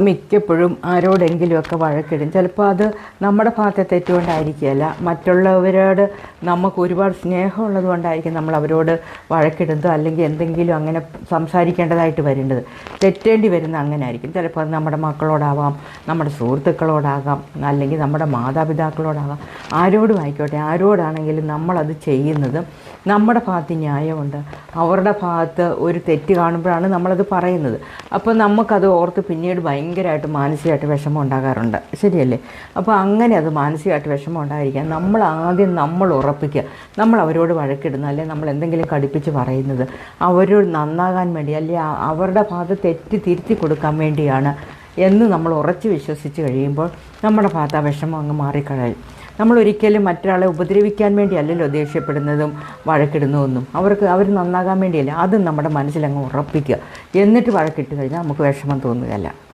മിക്കപ്പോഴും ആരോടെങ്കിലുമൊക്കെ വഴക്കിടും. ചിലപ്പോൾ അത് നമ്മുടെ ഭാഗത്തെ തെറ്റുകൊണ്ടായിരിക്കുകയല്ല. മറ്റുള്ളവരോട് നമുക്ക് ഒരുപാട് സ്നേഹമുള്ളത് കൊണ്ടായിരിക്കും നമ്മൾ അവരോട് വഴക്കിടുന്നത് അല്ലെങ്കിൽ എന്തെങ്കിലും അങ്ങനെ സംസാരിക്കേണ്ടതായിട്ട് വരുന്നത് തെറ്റേണ്ടി വരുന്ന അങ്ങനെ ആയിരിക്കും ചിലപ്പോൾ അത് നമ്മുടെ മക്കളോടാവാം നമ്മുടെ സുഹൃത്തുക്കളോടാകാം അല്ലെങ്കിൽ നമ്മുടെ മാതാപിതാക്കളോടാകാം. ആരോടും ആയിക്കോട്ടെ ആരോടാണെങ്കിലും നമ്മളത് ചെയ്യുന്നത് നമ്മുടെ ഭാഗത്ത് ന്യായമുണ്ട്. അവരുടെ ഭാഗത്ത് ഒരു തെറ്റ് കാണുമ്പോഴാണ് നമ്മളത് പറയുന്നത്. അപ്പോൾ നമുക്കത് ഓർത്ത് പിന്നീട് ഭയങ്കരമായിട്ട് മാനസികമായിട്ട് വിഷമം ഉണ്ടാകാറുണ്ട്. ശരിയല്ലേ? അപ്പോൾ അങ്ങനെ അത് മാനസികമായിട്ട് വിഷമം ഉണ്ടായിരിക്കാം നമ്മൾ ആദ്യം നമ്മൾ ഉറപ്പിക്കുക. നമ്മൾ അവരോട് വഴക്കിടുന്ന അല്ലെങ്കിൽ നമ്മൾ എന്തെങ്കിലും കടുപ്പിച്ച് പറയുന്നത്. അവരോട് നന്നാകാൻ വേണ്ടി അല്ലെങ്കിൽ അവരുടെ ഭാഗത്ത് തെറ്റ് തിരുത്തി കൊടുക്കാൻ വേണ്ടിയാണ് എന്ന് നമ്മൾ ഉറച്ച് വിശ്വസിച്ച് കഴിയുമ്പോൾ നമ്മുടെ ഭാഗത്ത് ആ വിഷമം അങ്ങ് മാറിക്കളയും. നമ്മൾ ഒരിക്കലും മറ്റൊരാളെ ഉപദ്രവിക്കാൻ വേണ്ടിയല്ലല്ലോ ദേഷ്യപ്പെടുന്നതും വഴക്കിടുന്നതൊന്നും. അവർക്ക് അവർ നന്നാകാൻ വേണ്ടിയല്ല? അതും നമ്മുടെ മനസ്സിലങ്ങ് ഉറപ്പിക്കുക. എന്നിട്ട് വഴക്കിട്ട് കഴിഞ്ഞാൽ നമുക്ക് വിഷമം തോന്നുകയല്ല.